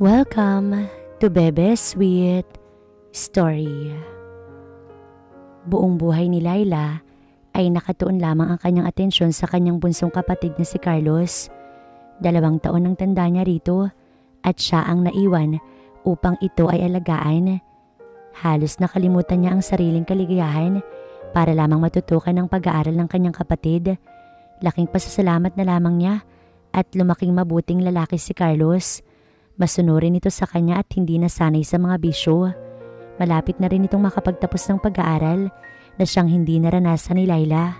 Welcome to Bebe's Sweet Story. Buong buhay ni Laila ay nakatuon lamang ang kanyang atensyon sa kanyang bunsong kapatid na si Carlos. Dalawang taon ang tanda niya rito at siya ang naiwan upang ito ay alagaan. Halos nakalimutan niya ang sariling kaligayahan para lamang matutukan ang pag-aaral ng kanyang kapatid. Laking pasasalamat na lamang niya at lumaking mabuting lalaki si Carlos. Masunurin ito sa kanya at hindi nasanay sa mga bisyo. Malapit na rin itong makapagtapos ng pag-aaral na siyang hindi naranasan ni Laila.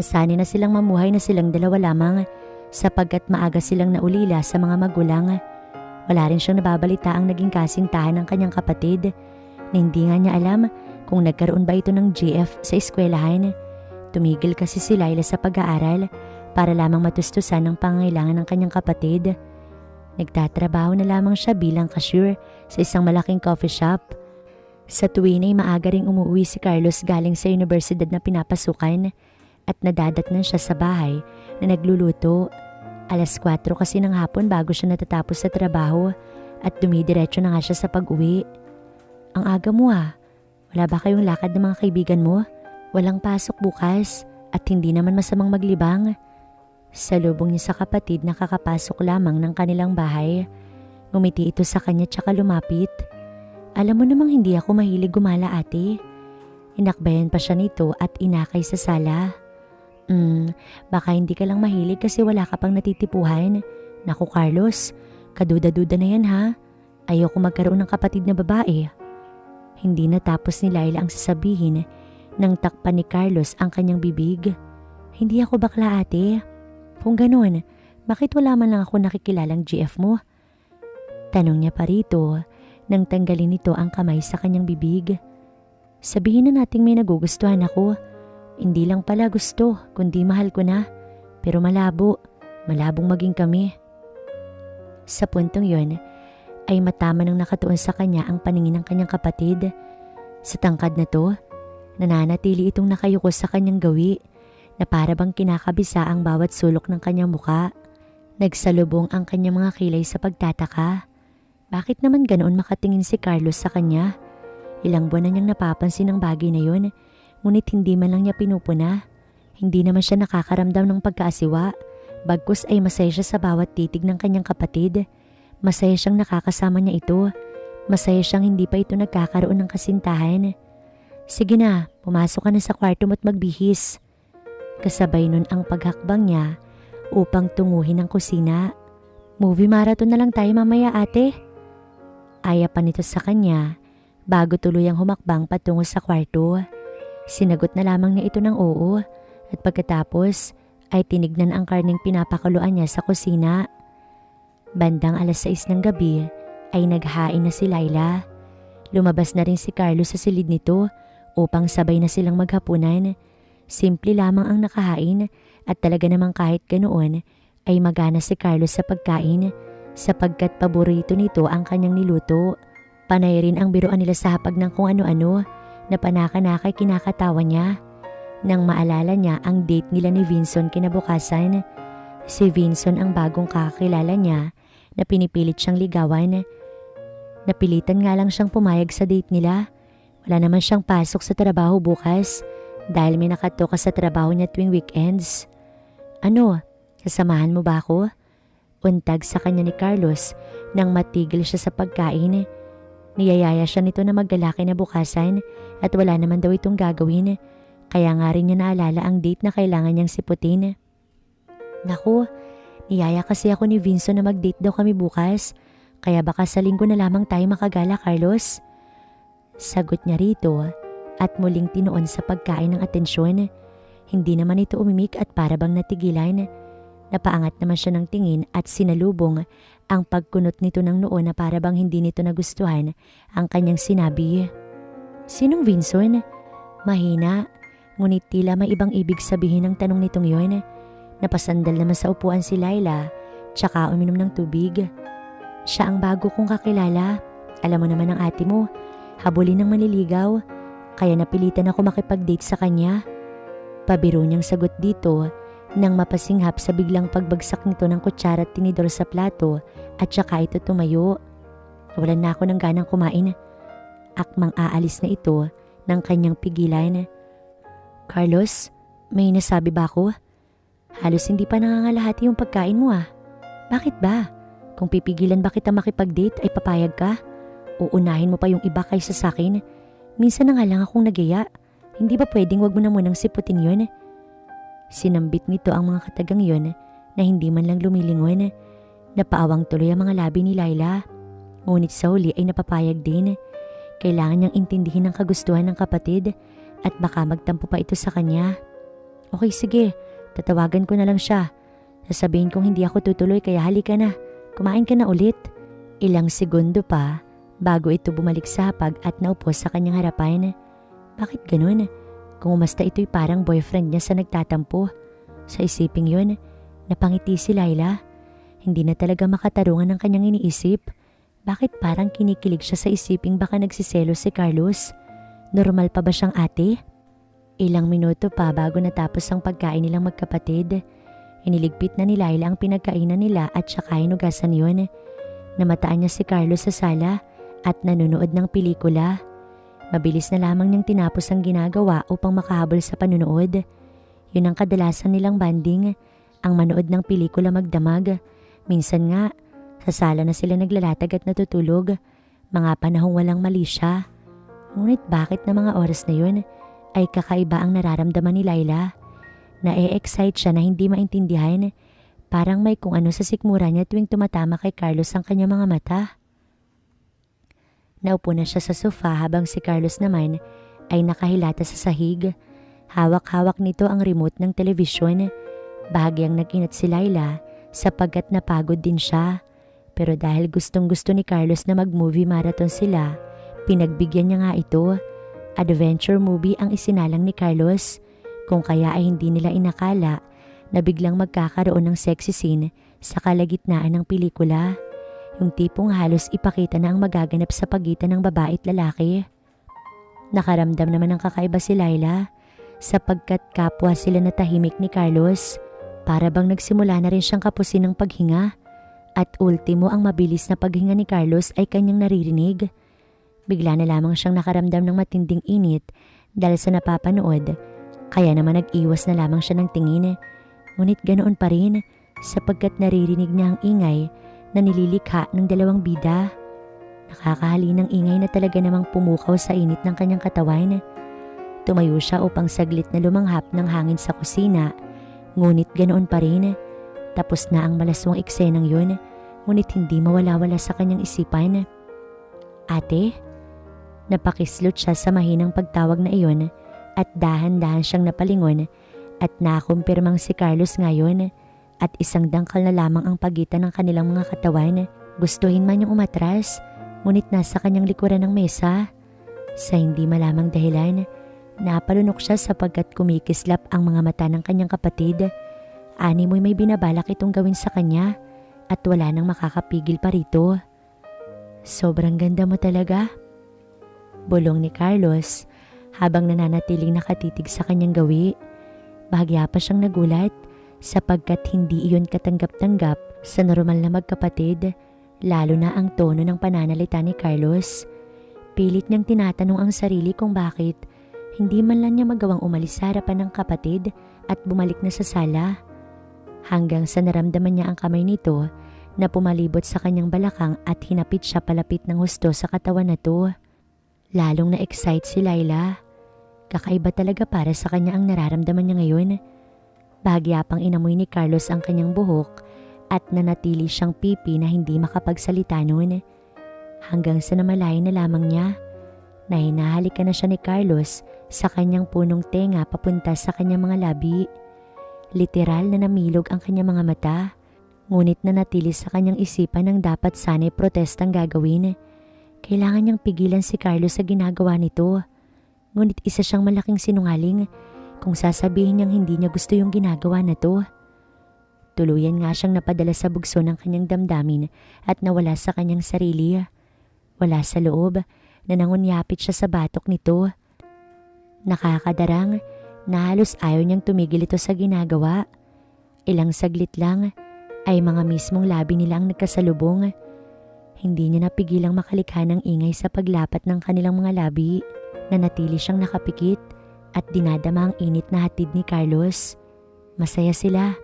Nasanay na silang mamuhay na silang dalawa lamang sapagkat maaga silang naulila sa mga magulang. Wala rin siyang nababalita ang naging kasintahan ng kanyang kapatid na hindi nga niya alam kung nagkaroon ba ito ng GF sa eskwelahan. Tumigil kasi si Laila sa pag-aaral para lamang matustusan ang pangailangan ng kanyang kapatid. Nagtatrabaho na lamang siya bilang cashier sa isang malaking coffee shop. Sa tuwin ay maaga ring umuwi si Carlos galing sa universidad na pinapasukan at nadadatnan siya sa bahay na nagluluto. Alas 4 kasi ng hapon bago siya natatapos sa trabaho at dumidiretso na nga siya sa pag-uwi. Ang aga mo ah. Wala ba kayong lakad ng mga kaibigan mo? Walang pasok bukas at hindi naman masamang maglibang. Sa lubong niya sa kapatid na kakapasok lamang ng kanilang bahay, ngumiti ito sa kanya tsaka lumapit. Alam mo namang hindi ako mahilig gumala ate. Inakbayan pa siya nito at inakay sa sala. Hmm, baka hindi ka lang mahilig kasi wala ka pang natitipuhan. Naku Carlos, kaduda-duda na yan ha. Ayoko magkaroon ng kapatid na babae. Hindi natapos ni Laila ang sasabihin nang takpan ni Carlos ang kanyang bibig. Hindi ako bakla ate. Kung ganun, bakit wala man lang ako nakikilalang GF mo? Tanong niya pa rito nang tanggalin nito ang kamay sa kanyang bibig. Sabihin na nating may nagugustuhan ako. Hindi lang pala gusto, kundi mahal ko na. Pero malabo, malabong maging kami. Sa puntong yon, ay matama nang nakatuon sa kanya ang paningin ng kanyang kapatid. Sa tangkad na to, nananatili itong nakayuko sa kanyang gawi na para kinakabisa ang bawat sulok ng kanyang muka. Nagsalubong ang kanyang mga kilay sa pagtataka. Bakit naman ganoon makatingin si Carlos sa kanya? Ilang buwan na niyang napapansin ang bagay na yun, ngunit hindi man lang niya pinupuna. Hindi naman siya nakakaramdam ng pagkaasiwa, bagkus ay masaya siya sa bawat titig ng kanyang kapatid. Masaya siyang nakakasama niya ito. Masaya siyang hindi pa ito nagkakaroon ng kasintahan. Sige na, pumasok ka na sa kwarto mo at magbihis. Kasabay nun ang paghakbang niya upang tunguhin ang kusina. Movie marathon na lang tayo mamaya ate. Aya pa nito sa kanya bago tuluyang humakbang patungo sa kwarto. Sinagot na lamang niya ito ng oo at pagkatapos ay tinignan ang karning pinapakuluan niya sa kusina. Bandang alas 6 ng gabi ay naghain na si Laila. Lumabas na rin si Carlos sa silid nito upang sabay na silang maghapunan Simple lamang ang nakahain at talaga namang kahit ganoon ay magana si Carlos sa pagkain sapagkat paborito nito ang kanyang niluto. Panay rin ang biruan nila sa hapag ng kung ano-ano na panaka-nakay kinakatawa niya. Nang maalala niya ang date nila ni Vinson kinabukasan, si Vinson ang bagong kakakilala niya na pinipilit siyang ligawan. Napilitan nga lang siyang pumayag sa date nila. Wala naman siyang pasok sa trabaho bukas dahil may nakatoka sa trabaho niya tuwing weekends. Ano, kasamahan mo ba ako? Untag sa kanya ni Carlos nang matigil siya sa pagkain. Niyayaya siya nito na maglalaki na bukasan at wala naman daw itong gagawin. Kaya nga rin niya naalala ang date na kailangan niyang siputin. Naku, niyaya kasi ako ni Vincent na mag-date daw kami bukas. Kaya baka sa linggo na lamang tayo makagala, Carlos. Sagot niya rito at muling tinuon sa pagkain ng atensyon. Hindi naman ito umimik at para bang natigilan. Napaangat naman siya ng tingin at sinalubong ang pagkunot nito ng noon na para bang hindi nito nagustuhan ang kanyang sinabi. Sinong Vinson? Mahina, ngunit tila may ibang ibig sabihin ng tanong nitong yon. Napasandal naman sa upuan si Laila, tsaka uminom ng tubig. Siya ang bago kong kakilala. Alam mo naman ang ate mo, habulin ng manliligaw kaya napilitan ako makipag-date sa kanya. Pabiro niyang sagot dito Nang mapasinghap sa biglang pagbagsak nito ng kutsara at tinidor sa plato at saka ito tumayo. Walan na ako ng ganang kumain. Akmang aalis na ito ng kanyang pigilan. Carlos, may nasabi ba ako? Halos hindi pa nangangalahati yung pagkain mo ah. Bakit ba? Kung pipigilan ba kita makipag-date ay papayag ka? Uunahin mo pa yung iba kaysa sa akin? Minsan na nga lang akong nagaya. Hindi ba pwedeng wag mo na munang siputin yun? Sinambit nito ang mga katagang yun na hindi man lang lumilingon. Napaawang tuloy ang mga labi ni Laila. Ngunit sa huli ay napapayag din. Kailangan niyang intindihin ang kagustuhan ng kapatid at baka magtampo pa ito sa kanya. Okay sige, tatawagan ko na lang siya. Sasabihin kong hindi ako tutuloy kaya halika na. Kumain ka na ulit. Ilang segundo pa bago ito bumalik sa at naupo sa kanyang harapan. Bakit ganun? Kung umasta ito'y parang boyfriend niya sa nagtatampo. Sa isiping yun, napangiti si Laila. Hindi na talaga makatarungan ang kanyang iniisip. Bakit parang kinikilig siya sa isiping baka nagsiselo si Carlos? Normal pa ba siyang ate? Ilang minuto pa bago natapos ang pagkain nilang magkapatid. Iniligpit na ni Laila ang pinagkainan nila at saka hinugasan yun. Namataan niya si Carlos sa sala at nanonood ng pelikula. Mabilis na lamang niyang tinapos ang ginagawa upang makahabol sa panunood. Yun ang kadalasan nilang banding, ang manood ng pelikula magdamag. Minsan nga, sa sala na sila naglalatag at natutulog, mga panahong walang mali siya. Ngunit bakit na mga oras na yun ay kakaiba ang nararamdaman ni Laila? Na-e-excite siya na hindi maintindihan, parang may kung ano sa sikmura niya tuwing tumatama kay Carlos ang kanyang mga mata. Naupo na siya sa sofa habang si Carlos naman ay nakahilata sa sahig. Hawak-hawak nito ang remote ng telebisyon. Bahagyang naginat si Laila sapagkat napagod din siya. Pero dahil gustong gusto ni Carlos na mag-movie marathon sila, pinagbigyan niya nga ito. Adventure movie ang isinalang ni Carlos. Kung kaya ay hindi nila inakala na biglang magkakaroon ng sexy scene sa kalagitnaan ng pelikula. Yung tipong halos ipakita na ang magaganap sa pagitan ng babae at lalaki. Nakaramdam naman ng kakaiba si Laila sapagkat kapwa sila na tahimik ni Carlos. Para bang nagsimula na rin siyang kapusin ng paghinga. At ultimo ang mabilis na paghinga ni Carlos ay kanyang naririnig. Bigla na lamang siyang nakaramdam ng matinding init dahil sa napapanood. Kaya naman nag-iwas na lamang siya ng tingin. Ngunit ganoon pa rin sapagkat naririnig niya ang ingay na nililikha ng dalawang bida. Nakakahali ng ingay na talaga namang pumukaw sa init ng kanyang katawan. Tumayo siya upang saglit na lumanghap ng hangin sa kusina, ngunit ganoon pa rin. Tapos na ang malaswang eksenang yun, ngunit hindi mawala-wala sa kanyang isipan. Ate? Napakislot siya sa mahinang pagtawag na iyon at dahan-dahan siyang napalingon at nakumpirmang si Carlos ngayon at isang dangkal na lamang ang pagitan ng kanilang mga katawan. Gustuhin man yung umatras, ngunit nasa kanyang likuran ng mesa. Sa hindi malamang dahilan, napalunok siya sapagkat kumikislap ang mga mata ng kanyang kapatid. Ani mo'y may binabalak itong gawin sa kanya at wala nang makakapigil pa rito. Sobrang ganda mo talaga. Bulong ni Carlos habang nananatiling nakatitig sa kanyang gawi. Bahagya pa siyang nagulat sapagkat hindi iyon katanggap-tanggap sa normal na magkapatid, lalo na ang tono ng pananalita ni Carlos. Pilit niyang tinatanong ang sarili kung bakit hindi man lang niya magawang umalis sa harapan ng kapatid at bumalik na sa sala. Hanggang sa naramdaman niya ang kamay nito na pumalibot sa kanyang balakang at hinapit siya palapit ng husto sa katawan na to. Lalong na-excite si Laila. Kakaiba talaga para sa kanya ang nararamdaman niya ngayon. Bahagya pang inamoy ni Carlos ang kanyang buhok at nanatili siyang pipi na hindi makapagsalita noon. Hanggang sa namalayan na lamang niya na hinahalikan na siya ni Carlos sa kanyang punong tenga papunta sa kanyang mga labi. Literal na namilog ang kanyang mga mata, ngunit nanatili sa kanyang isipan ng dapat sana'y protestang gagawin. Kailangan niyang pigilan si Carlos sa ginagawa nito. Ngunit isa siyang malaking sinungaling kung sasabihin niyang hindi niya gusto yung ginagawa na to. Tuluyan nga siyang napadala sa bugso ng kanyang damdamin at nawala sa kanyang sarili. Wala sa loob na nangunyapit siya sa batok nito. Nakakadarang na halos ayaw niyang tumigil ito sa ginagawa. Ilang saglit lang ay mga mismong labi nila ang nagkasalubong. Hindi niya napigilang makalikha ng ingay sa paglapat ng kanilang mga labi na natili siyang nakapikit at dinadama ang init na hatid ni Carlos. Masaya sila.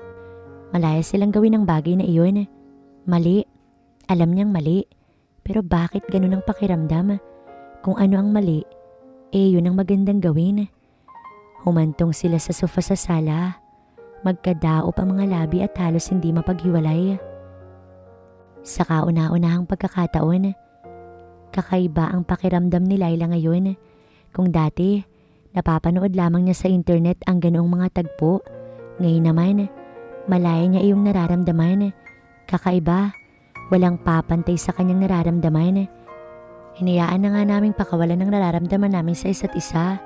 Malaya silang gawin ang bagay na iyon. Mali. Alam niyang mali. Pero bakit ganun ang pakiramdam? Kung ano ang mali, eh yun ang magandang gawin. Humantong sila sa sofa sa sala. Magkadaop ang mga labi at halos hindi mapaghiwalay. Sa kauna-unahang pagkakataon, kakaiba ang pakiramdam ni Laila ngayon. Kung dati, napapanood lamang niya sa internet ang ganoong mga tagpo. Ngayon naman, malaya niya iyong nararamdaman. Kakaiba, walang papantay sa kanyang nararamdaman. Hinayaan na nga naming pakawalan ng nararamdaman namin sa isa't isa.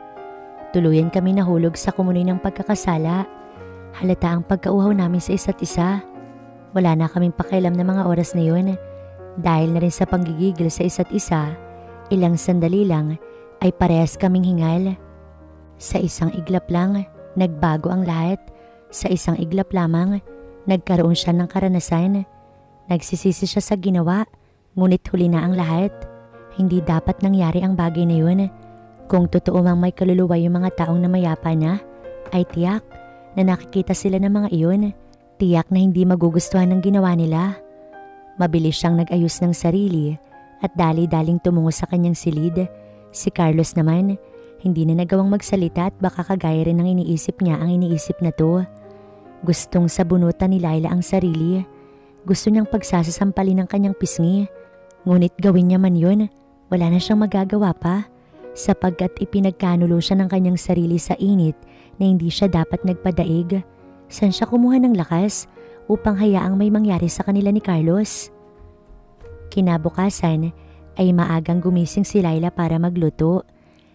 Tuluyan kami nahulog sa kumunoy ng pagkakasala. Halata ang pagkauhaw namin sa isa't isa. Wala na kaming pakialam ng mga oras na yun. Dahil na rin sa panggigigil sa isa't isa, ilang sandali lang ay parehas kaming hingal. Sa isang iglap lang, nagbago ang lahat. Sa isang iglap lamang, nagkaroon siya ng karanasan. Nagsisisi siya sa ginawa, ngunit huli na ang lahat. Hindi dapat nangyari ang bagay na yun. Kung totoo mang may kaluluwa yung mga taong namayapa na, ay tiyak na nakikita sila ng mga iyon. Tiyak na hindi magugustuhan ng ginawa nila. Mabilis siyang nag-ayos ng sarili at dali-daling tumungo sa kanyang silid. Si Carlos naman, hindi na nagawang magsalita at baka kagaya rin ng iniisip niya ang iniisip na to. Gustong sabunutan ni Laila ang sarili. Gusto niyang pagsasasampalin ng kanyang pisngi. Ngunit gawin niya man yun, wala na siyang magagawa pa sapagkat ipinagkanulo siya ng kanyang sarili sa init na hindi siya dapat nagpadaig. San siya kumuha ng lakas upang hayaang may mangyari sa kanila ni Carlos? Kinabukasan ay maagang gumising si Laila para magluto.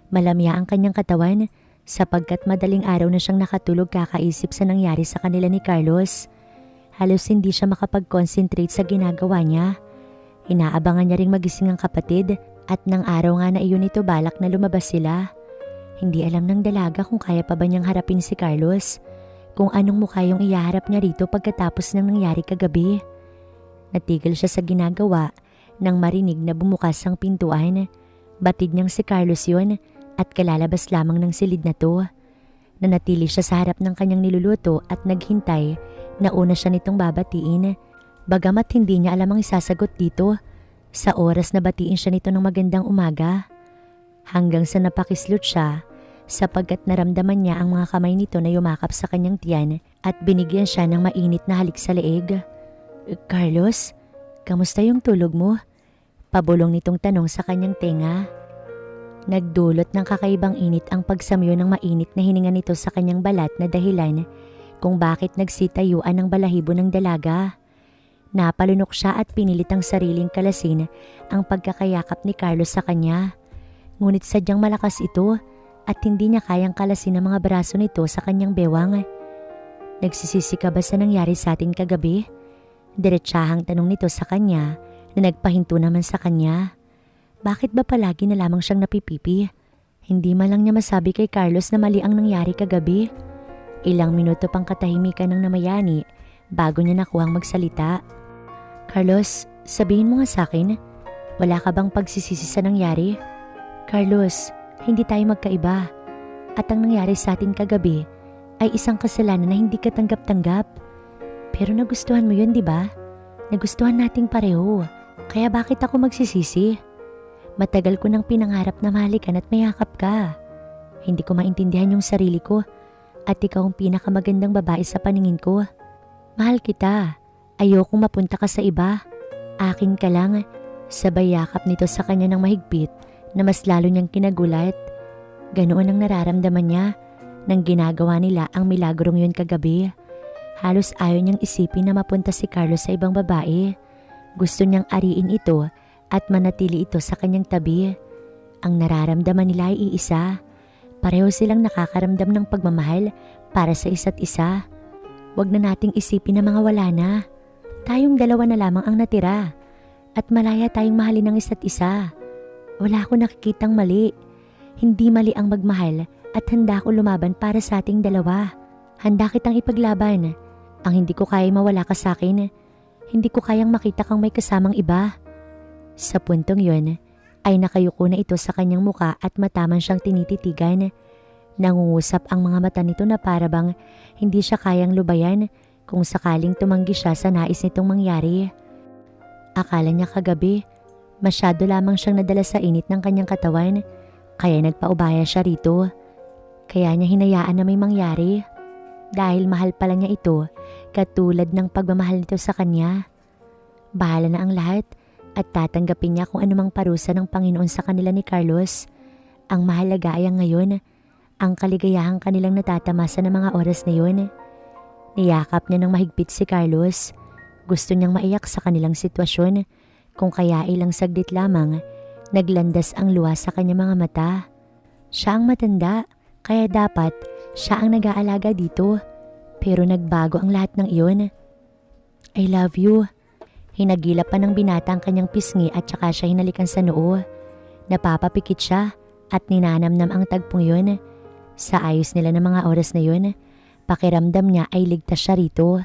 Malamya ang kanyang katawan sapagkat madaling araw na siyang nakatulog kakaisip sa nangyari sa kanila ni Carlos. Halos hindi siya makapag-concentrate sa ginagawa niya. Inaabangan niya ring magising ang kapatid at ng araw nga na iyon ito balak na lumabas sila. Hindi alam ng dalaga kung kaya pa ba niyang harapin si Carlos, kung anong mukha yung iyaharap niya rito pagkatapos ng nangyari kagabi. Natigil siya sa ginagawa nang marinig na bumukas ang pintuan. Batid niyang si Carlos yun at kalalabas lamang ng silid na to. Nanatili siya sa harap ng kanyang niluluto at naghintay na una siya nitong babatiin. Bagamat hindi niya alam ang isasagot dito, sa oras na batiin siya nito ng magandang umaga. Hanggang sa napakislot siya sapagkat naramdaman niya ang mga kamay nito na yumakap sa kanyang tiyan at binigyan siya ng mainit na halik sa leeg. Carlos, kamusta yung tulog mo? Pabulong nitong tanong sa kanyang tenga. Nagdulot ng kakaibang init ang pagsamyo ng mainit na hininga nito sa kanyang balat na dahilan kung bakit nagsitayuan ng balahibo ng dalaga. Napalunok siya at pinilit ang sariling kalasin ang pagkakayakap ni Carlos sa kanya. Ngunit sadyang malakas ito at hindi niya kayang kalasin ang mga braso nito sa kanyang bewang. Nagsisisi ka ba sa nangyari sa atin kagabi? Diretsahang tanong nito sa kanya na nagpahinto naman sa kanya. Bakit ba palagi na lamang siyang napipipi? Hindi man lang niya masabi kay Carlos na mali ang nangyari kagabi. Ilang minuto pang katahimikan ng namayani bago niya nakuhang magsalita. Carlos, sabihin mo nga sa akin, wala ka bang pagsisisi sa nangyari? Carlos, hindi tayo magkaiba. At ang nangyari sa atin kagabi ay isang kasalanan na hindi ka tanggap-tanggap. Pero nagustuhan mo yun, di ba? Nagustuhan nating pareho. Kaya bakit ako magsisisi? Matagal ko nang pinangarap na mahalikan at mayakap ka. Hindi ko maintindihan yung sarili ko at ikaw ang pinakamagandang babae sa paningin ko. Mahal kita. Ayokong mapunta ka sa iba. Akin ka lang. Sabay yakap nito sa kanya ng mahigpit na mas lalo niyang kinagulat. Ganoon ang nararamdaman niya nang ginagawa nila ang milagrong yun kagabi. Halos ayaw niyang isipin na mapunta si Carlos sa ibang babae. Gusto niyang ariin ito at manatili ito sa kanyang tabi. Ang nararamdaman nila ay iisa. Pareho silang nakakaramdam ng pagmamahal para sa isa't isa. Huwag na nating isipin na mga wala na. Tayong dalawa na lamang ang natira at malaya tayong mahalin ng isa't isa. Wala ako nakikitang mali. Hindi mali ang magmahal at handa ako lumaban para sa ating dalawa. Handa kitang ipaglaban Ang hindi ko kaya mawala ka sa akin. Hindi ko kayang makita kang may kasamang iba. Sa puntong yon, ay nakayuko na ito sa kanyang muka at mataman siyang tinititigan. Nangungusap ang mga mata nito na para bang hindi siya kayang lubayan kung sakaling tumanggi siya sa nais nitong mangyari. Akala niya kagabi, masyado lamang siyang nadala sa init ng kanyang katawan, kaya nagpaubaya siya rito. Kaya niya hinayaan na may mangyari. Dahil mahal pala niya ito, katulad ng pagmamahal nito sa kanya. Bahala na ang lahat at tatanggapin niya kung anumang parusa ng Panginoon sa kanila ni Carlos. Ang mahalaga ay ang ngayon, ang kaligayahang kanilang natatamasa ng mga oras na yun. Niyakap niya ng mahigpit si Carlos. Gusto niyang maiyak sa kanilang sitwasyon, kung kaya ilang saglit lamang, naglandas ang luha sa kanyang mga mata. Siya ang matanda, kaya dapat siya ang nag-aalaga dito. Pero nagbago ang lahat ng iyon. I love you. Hinagilap pa ng binata ang kanyang pisngi at saka siya hinalikan sa noo. Napapapikit siya at ninanamnam ang tagpong yun. Sa ayos nila ng mga oras na yun, pakiramdam niya ay ligtas siya rito.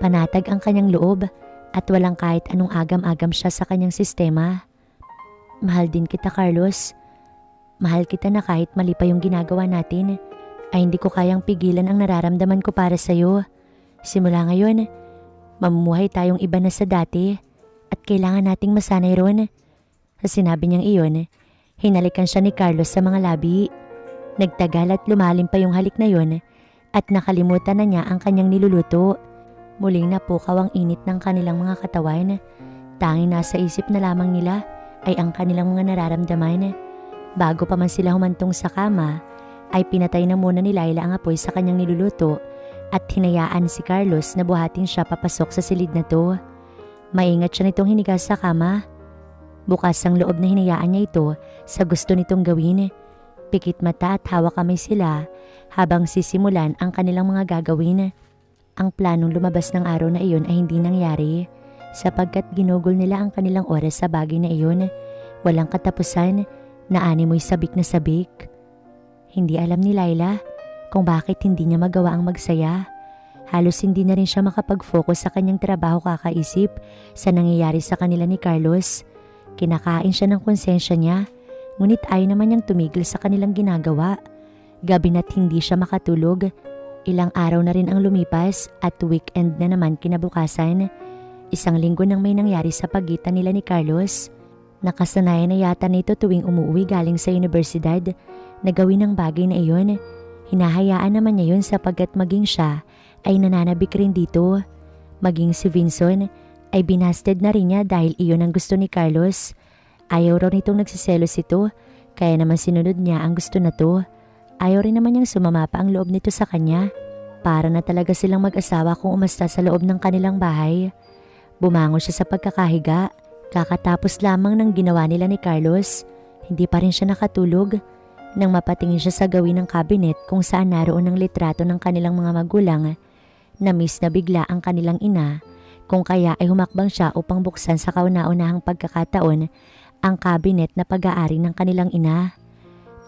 Panatag ang kanyang loob at walang kahit anong agam-agam siya sa kanyang sistema. Mahal din kita Carlos. Mahal kita na kahit mali pa yung ginagawa natin ay hindi ko kayang pigilan ang nararamdaman ko para sa'yo. Simula ngayon, mamumuhay tayong iba na sa dati at kailangan nating masanay ron. Sa sinabi niyang iyon, hinalikan siya ni Carlos sa mga labi. Nagtagal at lumalim pa yung halik na yon at nakalimutan na niya ang kanyang niluluto. Muling napukaw ang init ng kanilang mga katawan. Tanging nasa isip na lamang nila ay ang kanilang mga nararamdaman. Bago pa man sila humantong sa kama, ay pinatay na muna ni Laila ang apoy sa kanyang niluluto at hinayaan si Carlos na buhatin siya papasok sa silid na to. Maingat siya nitong hiniga sa kama. Bukas ang loob na hinayaan niya ito sa gusto nitong gawin. Pikit mata at hawak kamay sila habang sisimulan ang kanilang mga gagawin. Ang planong lumabas ng araw na iyon ay hindi nangyari sapagkat ginugol nila ang kanilang oras sa bagay na iyon. Walang katapusan na animoy sabik na sabik. Hindi alam ni Laila kung bakit hindi niya magawa ang magsaya. Halos hindi na rin siya makapag-focus sa kanyang trabaho kakaisip sa nangyayari sa kanila ni Carlos. Kinakain siya ng konsensya niya, ngunit ayaw naman niyang tumigil sa kanilang ginagawa. Gabi na't hindi siya makatulog. Ilang araw na rin ang lumipas at weekend na naman kinabukasan. Isang linggo nang may nangyari sa pagitan nila ni Carlos. Nakasanayan na yata nito tuwing umuwi galing sa universidad na gawin ang bagay na iyon. Hinahayaan naman niya yun sapagkat maging siya ay nananabik rin dito. Maging si Vinson ay binasted na rin niya dahil iyon ang gusto ni Carlos. Ayaw raw nitong nagsiselos ito kaya naman sinunod niya ang gusto na to. Ayaw rin naman niyang sumama pa ang loob nito sa kanya. Para na talaga silang mag-asawa kung umasta sa loob ng kanilang bahay. Bumangon siya sa pagkakahiga. Kakatapos lamang ng ginawa nila ni Carlos. Hindi pa rin siya nakatulog. Nang mapatingin siya sa gawin ng cabinet kung saan naroon ang litrato ng kanilang mga magulang, na-miss na bigla ang kanilang ina kung kaya ay humakbang siya upang buksan sa kauna-unahang pagkakataon ang cabinet na pag-aari ng kanilang ina.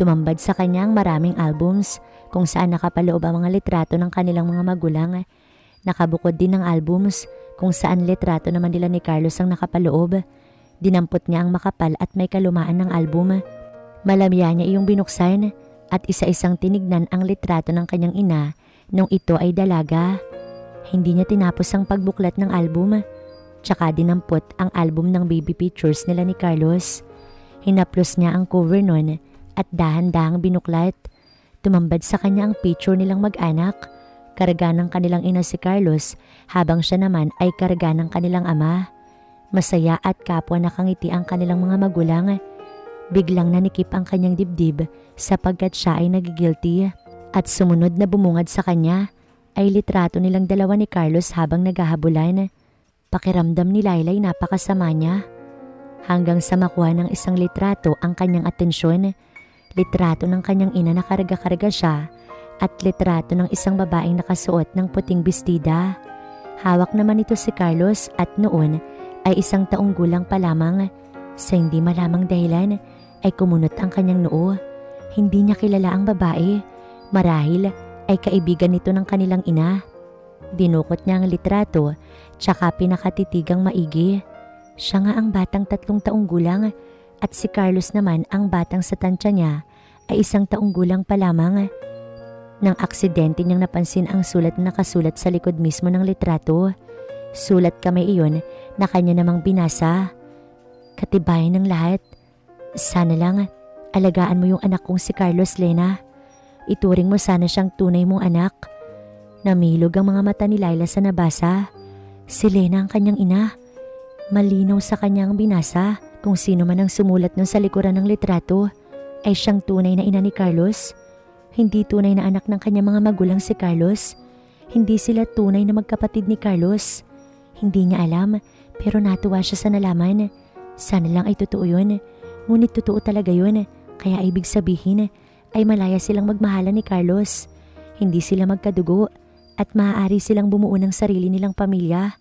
Tumambad sa kanya maraming albums kung saan nakapaloob ang mga litrato ng kanilang mga magulang. Nakabukod din ng albums kung saan litrato naman nila ni Carlos ang nakapaloob. Dinampot niya ang makapal at may kalumaan ng album. Malamya niya iyong binuksan at isa-isang tinignan ang litrato ng kanyang ina nung ito ay dalaga. Hindi niya tinapos ang pagbuklat ng album. Tsaka dinampot ang album ng baby pictures nila ni Carlos. Hinaplos niya ang cover nun at dahan-dahang binuklat. Tumambad sa kanya ang picture nilang mag-anak. Karga ng kanilang ina si Carlos habang siya naman ay karga ng kanilang ama. Masaya at kapwa nakangiti ang kanilang mga magulang. Biglang nanikip ang kanyang dibdib sapagkat siya ay nagigilty at sumunod na bumungad sa kanya ay litrato nilang dalawa ni Carlos habang naghahabulan. Pakiramdam ni Laila ay napakasama niya. Hanggang sa makuha ng isang litrato ang kanyang atensyon, litrato ng kanyang ina na karga-karga siya at litrato ng isang babaeng nakasuot ng puting bestida. Hawak naman ito si Carlos at noon ay isang taong gulang pa lamang. Sa hindi malamang dahilan ay kumunot ang kanyang noo. Hindi niya kilala ang babae. Marahil ay kaibigan nito ng kanilang ina. Dinukot niya ang litrato, tsaka pinakatitigang maigi. Siya nga ang batang tatlong taong gulang at si Carlos naman ang batang sa tansya niya ay isang taong gulang pa lamang. Nang aksidente niyang napansin ang sulat na nakasulat sa likod mismo ng litrato. Sulat kamay iyon na kanya namang binasa. Katibayan ng lahat. Sana lang alagaan mo yung anak kong si Carlos Lena. Ituring mo sana siyang tunay mong anak. Namilog ang mga mata ni Laila sa nabasa. Si Lena ang kanyang ina. Malinaw sa kanyang binasa kung sino man ang sumulat nun sa likuran ng litrato ay siyang tunay na ina ni Carlos. Hindi tunay na anak ng kanyang mga magulang si Carlos. Hindi sila tunay na magkapatid ni Carlos. Hindi niya alam pero natuwa siya sa nalaman. Sana lang ay totoo yun. Ngunit totoo talaga yun. Kaya ibig sabihin ay malaya silang magmahalan ni Carlos. Hindi sila magkadugo at maaari silang bumuo ng sarili nilang pamilya.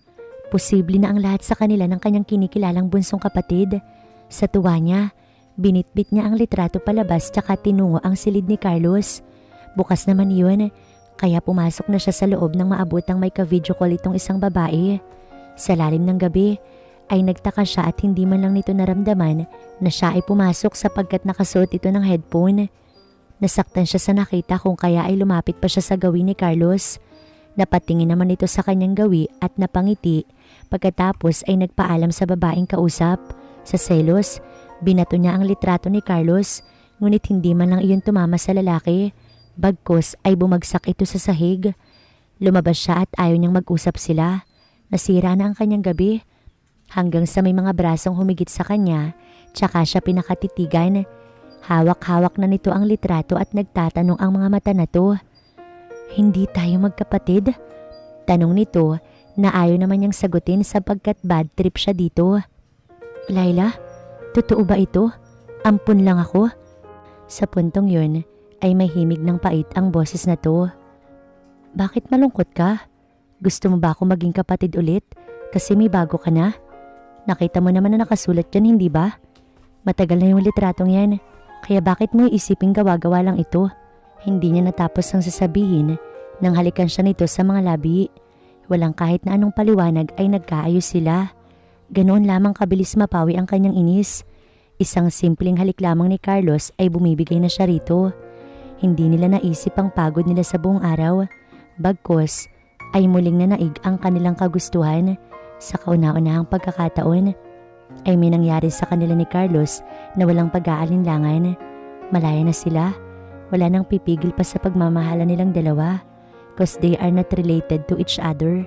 Posible na ang lahat sa kanila ng kanyang kinikilalang bunsong kapatid. Sa tuwa niya, binitbit niya ang litrato palabas tsaka tinungo ang silid ni Carlos. Bukas naman yun, kaya pumasok na siya sa loob ng maabot ang may ka-video call itong isang babae. Sa lalim ng gabi, ay nagtaka siya at hindi man lang nito naramdaman na siya ay pumasok sapagkat nakasuot ito ng headphone. Nasaktan siya sa nakita kung kaya ay lumapit pa siya sa gawin ni Carlos. Napatingin naman ito sa kanyang gawi at napangiti pagkatapos ay nagpaalam sa babaeng kausap. Sa selos, binato niya ang litrato ni Carlos ngunit hindi man lang iyon tumama sa lalaki. Bagkos ay bumagsak ito sa sahig. Lumabas siya at ayaw niyang mag-usap sila. Nasira na ang kanyang gabi. Hanggang sa may mga brasong humigit sa kanya, tsaka siya pinakatitigan. Hawak-hawak na nito ang litrato at nagtatanong ang mga mata na to. Hindi tayo magkapatid? Tanong nito na ayaw naman niyang sagutin sapagkat bad trip siya dito. Laila, totoo ba ito? Ampun lang ako? Sa puntong yun ay may himig ng pait ang boses na to. Bakit malungkot ka? Gusto mo ba ako maging kapatid ulit? Kasi may bago ka na? Nakita mo naman na nakasulat dyan, hindi ba? Matagal na yung litratong yan. Kaya bakit mo isipin gawa-gawa lang ito? Hindi niya natapos ang sasabihin nang halikan siya nito sa mga labi. Walang kahit na anong paliwanag ay nagkaayos sila. Ganoon lamang kabilis mapawi ang kanyang inis. Isang simpleng halik lamang ni Carlos ay bumibigay na siya rito. Hindi nila naisip ang pagod nila sa buong araw. Bagkos ay muling nanaig ang kanilang kagustuhan sa kauna-unahang pagkakataon ay may nangyari sa kanila ni Carlos na walang pag-aalinlangan. Malaya na sila. Wala nang pipigil pa sa pagmamahala nilang dalawa cause they are not related to each other.